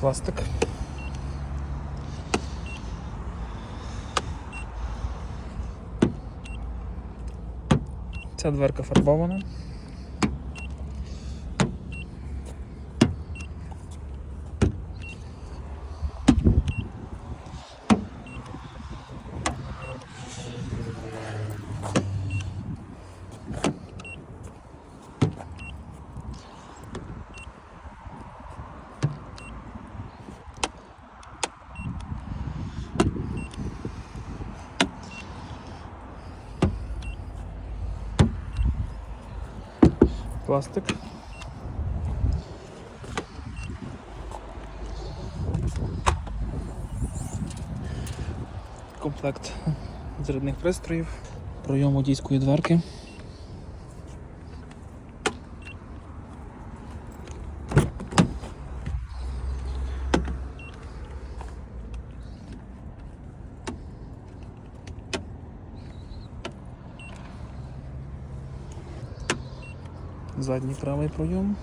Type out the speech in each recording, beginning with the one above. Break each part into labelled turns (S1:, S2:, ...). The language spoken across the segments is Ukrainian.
S1: пластик. Ця дверка фарбована. Пластик. Комплект зарядних пристроїв, пройом водійської дверки. Задній правий пройом.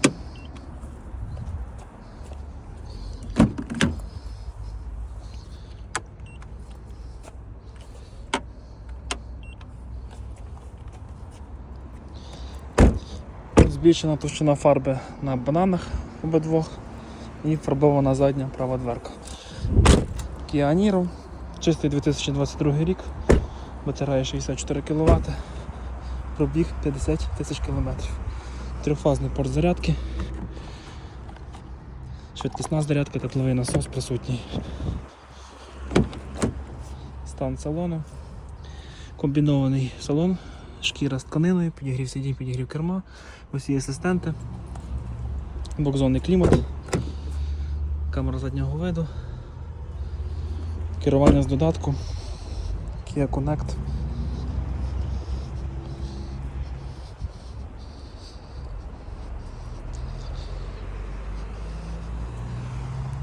S1: Збільшена товщина фарби на бананах обидвох і фарбована задня права дверка. Kia чистий 2022 рік, батарея 64 кВт, пробіг 50 тисяч кілометрів. Трьохфазний порт зарядки. Швидкісна зарядка, тепловий насос присутній. Стан салону. Комбінований салон, шкіра з тканиною, підігрів сидінь, підігрів керма, усі асистенти, двохзонний клімат, камера заднього виду, керування з додатку, Kia Connect.